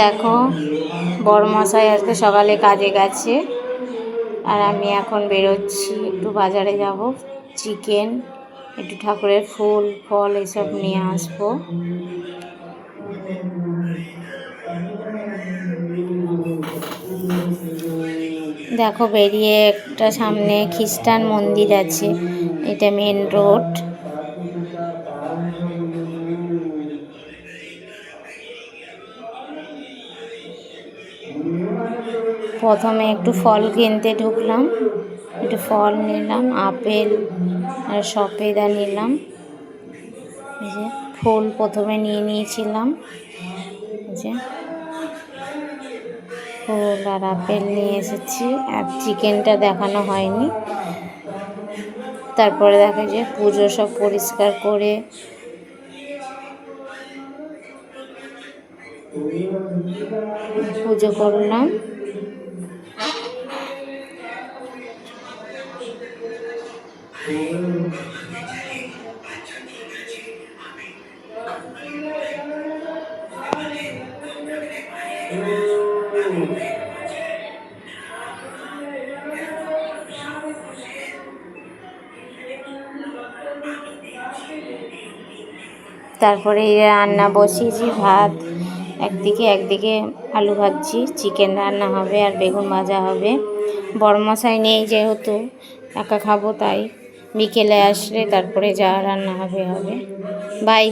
দেখো বড় মশাই আজকে সকালে কাজে গেছে, আর আমি এখন বেরোচ্ছি, একটু বাজারে যাব, চিকেন, একটু ঠাকুরের ফুল, ফল এসব নিয়ে আসব। দেখো, বেরিয়ে একটা সামনে খ্রিস্টান মন্দির আছে, এটা মেন রোড প্রথমে একটু ফল কিনতে ঢুকলাম, একটু ফল নিলাম, আপেল আর সপেদা নিলাম। যে ফুল প্রথমে নিয়ে নিয়েছিলাম। যে ফুল আর আপেল নিয়ে এসেছি, আর চিকেনটা দেখানো হয়নি। তারপরে দেখা যায় পুজো সব পরিষ্কার করে পুজো করলাম। তারপরে রান্না বসিয়েছি ভাত একদিকে একদিকে আলু ভাজছি চিকেন রান্না হবে আর বেগুন ভাজা হবে। বড় মশাই নেই যেহেতু, একা খাব তাই। বিকেলে আসলে তারপরে যা রান্না হবে হবে। বাই